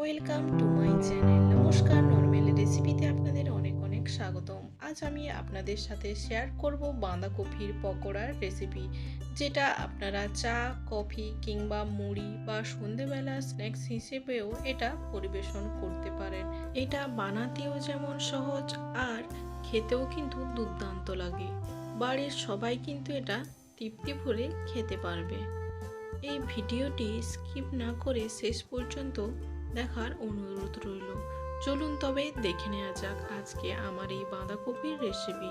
Welcome to my channel. নমস্কার, normal রেসিপিতে আপনাদের অনেক অনেক স্বাগতম। আজ আমি আপনাদের সাথে শেয়ার করব বাঁধাকপির পকোড়ার রেসিপি, যেটা আপনারা চা, কফি কিংবা মুড়ি বা সন্ধেবেলা স্ন্যাক্স হিসেবেও এটা পরিবেশন করতে পারেন। এটা বানাতেও যেমন সহজ, আর খেতেও কিন্তু দুর্দান্ত লাগে। বাড়ির সবাই কিন্তু এটা তৃপ্তি ভরে খেতে পারবে। এই ভিডিওটি স্কিপ না করে শেষ পর্যন্ত দেখার অনুরোধ রইল। চলুন তবে দেখে নেওয়া যাক আজকে আমার এই বাঁধাকপির রেসিপি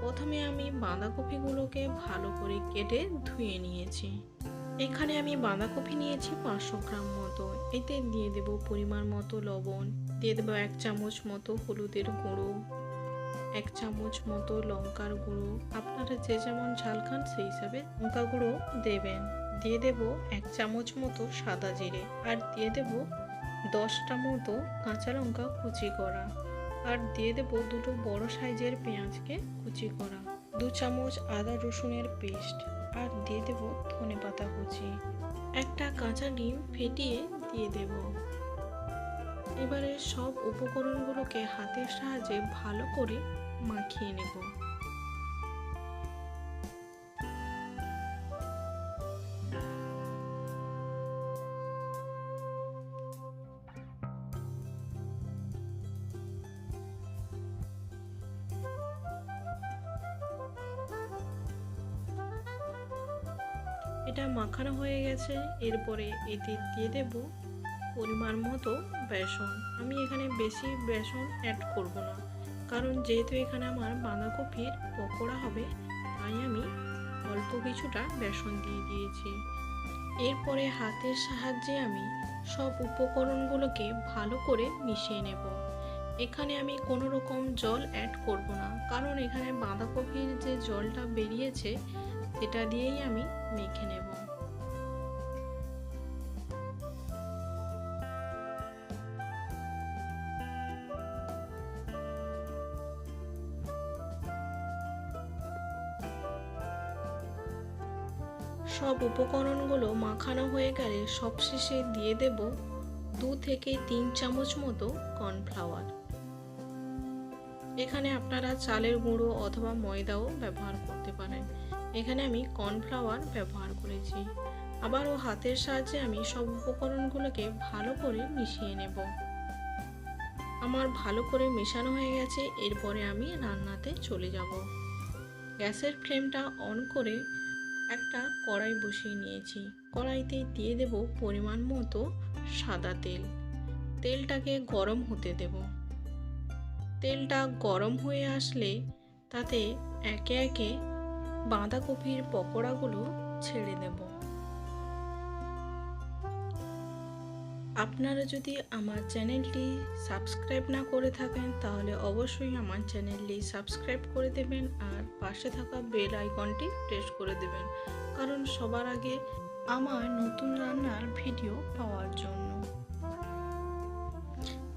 প্রথমে আমি বাঁধাকপিগুলোকে ভালো করে কেটে ধুয়ে নিয়েছি। এখানে আমি বাঁধাকপি নিয়েছি পাঁচশো গ্রাম মতো। এতে দিয়ে দেব পরিমাণ মতো লবণ। দিয়ে দেবো এক চামচ মতো হলুদের গুঁড়ো। এক চামচ মতো লঙ্কার গুঁড়ো। আপনারা যে যেমন ঝাল খান সেই হিসাবে লঙ্কা গুঁড়ো দেবেন। দিয়ে দেব এক চামচ মতো সাদা জিরে। আর দিয়ে দেব দশটা মতো কাঁচা লঙ্কা কুচি করা। আর দিয়ে দেব দুটো বড় সাইজের পেঁয়াজকে কুচি করা। দু চামচ আদা রসুনের পেস্ট। আর দিয়ে দেব ধনে পাতা কুচি। একটা কাঁচা ডিম ফেটিয়ে দিয়ে দেব। এবারে সব উপকরণগুলোকে হাতের সাহায্যে ভালো করে মাখিয়ে নেব। এটা মাখানো হয়ে গেছে। এরপরে এতে দিয়ে দেব পরিমাণ মতো বেসন। আমি এখানে বেশি বেসন অ্যাড করব না। কারণ যেহেতু এখানে আমার বাঁধাকপির পকোড়া হবে, তাই আমি অল্প কিছুটা বেসন দিয়ে দিয়েছি। এরপরে হাতের সাহায্যে আমি সব উপকরণগুলোকে ভালো করে মিশিয়ে নেব। এখানে আমি কোনো রকম জল অ্যাড করব না। কারণ এখানে বাঁধাকপির যে জলটা বেরিয়েছে সেটা দিয়েই আমি মেখে নেব। সব উপকরণগুলো মাখানো হয়ে গেলে সবশেষে দিয়ে দেব দু থেকে তিন চামচ মতো কর্নফ্লাওয়ার। এখানে আপনারা চালের গুঁড়ো অথবা ময়দাও ব্যবহার করতে পারেন। এখানে আমি কর্নফ্লাওয়ার ব্যবহার করেছি। আবারও হাতের সাহায্যে আমি সব উপকরণগুলোকে ভালো করে মিশিয়ে নেব। আমার ভালো করে মেশানো হয়ে গেছে, এরপরে আমি রান্নাতে চলে যাব। গ্যাসের ফ্লেমটা অন করে একটা কড়াই বসিয়ে নিয়েছি। কড়াইতে দিয়ে দেব পরিমাণ মতো সাদা তেল। তেলটাকে গরম হতে দেব। তেলটা গরম হয়ে আসলে তাতে একে একে বাঁধাকপির পকোড়াগুলো ছেড়ে দেব। আপনারা যদি আমার চ্যানেলটি সাবস্ক্রাইব না করে থাকেন, তাহলে অবশ্যই আমার চ্যানেলটি সাবস্ক্রাইব করে দেবেন আর পাশে থাকা বেল আইকনটি প্রেস করে দেবেন, কারণ সবার আগে আমার নতুন রান্নার ভিডিও পাওয়ার জন্য।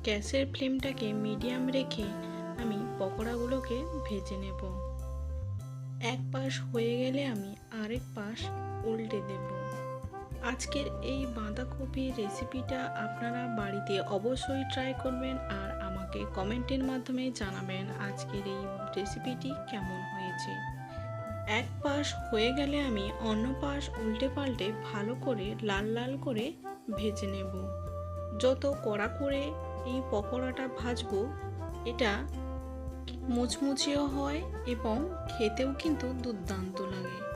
গ্যাসের ফ্লেমটাকে মিডিয়াম রেখে আমি পকোড়াগুলোকে ভেজে নেব। এক পাশ হয়ে গেলে আমি আরেক পাশ উল্টে দেব। আজকের এই বাঁধাকপি রেসিপিটা আপনারা বাড়িতে অবশ্যই ট্রাই করবেন আর আমাকে কমেন্টের মাধ্যমে জানাবেন আজকের এই রেসিপিটি কেমন হয়েছে। এক পাশ হয়ে গেলে আমি অন্য পাশ উল্টে পাল্টে ভালো করে লাল লাল করে ভেজে নেব। যত কড়া করে এই পকোড়াটা ভাজবো, এটা মুচমুচিও হয় এবং খেতেও কিন্তু দুর্দান্ত লাগে।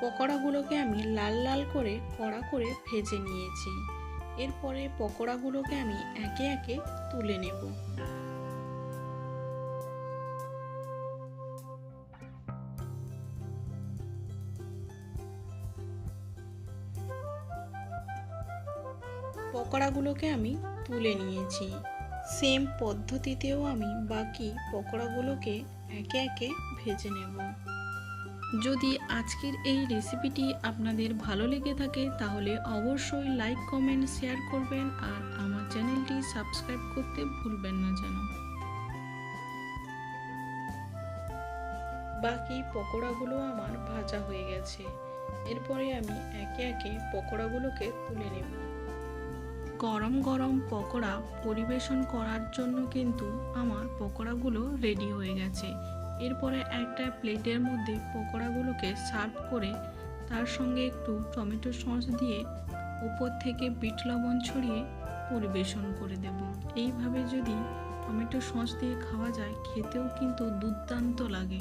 পকোড়াগুলোকে আমি লাল লাল করে কড়া করে ভেজে নিয়েছি। এরপরে পকোড়াগুলোকে আমি একে একে তুলে নেব। পকোড়াগুলোকে আমি তুলে নিয়েছি। সেম পদ্ধতিতেও আমি বাকি পকোড়াগুলোকে একে একে ভেজে নেব। যদি আজকের এই রেসিপিটি আপনাদের ভালো লেগে থাকে, তাহলে অবশ্যই লাইক কমেন্ট শেয়ার করবেন আর আমার চ্যানেলটি সাবস্ক্রাইব করতে ভুলবেন না যেন। বাকি পকোড়াগুলো আমার ভাজা হয়ে গেছে। এরপরে আমি একে একে পকোড়াগুলোকে তুলে নেব। গরম গরম পকোড়া পরিবেশন করার জন্য কিন্তু আমার পকোড়াগুলো রেডি হয়ে গেছে। এরপরে একটা প্লেটের মধ্যে পকোড়াগুলোকে সার্ভ করে তার সঙ্গে একটু টমেটো সস দিয়ে উপর থেকে বিট লবণ ছড়িয়ে পরিবেশন করে দেব। এইভাবে যদি টমেটো সস দিয়ে খাওয়া যায়, খেতেও কিন্তু দুর্দান্ত লাগে।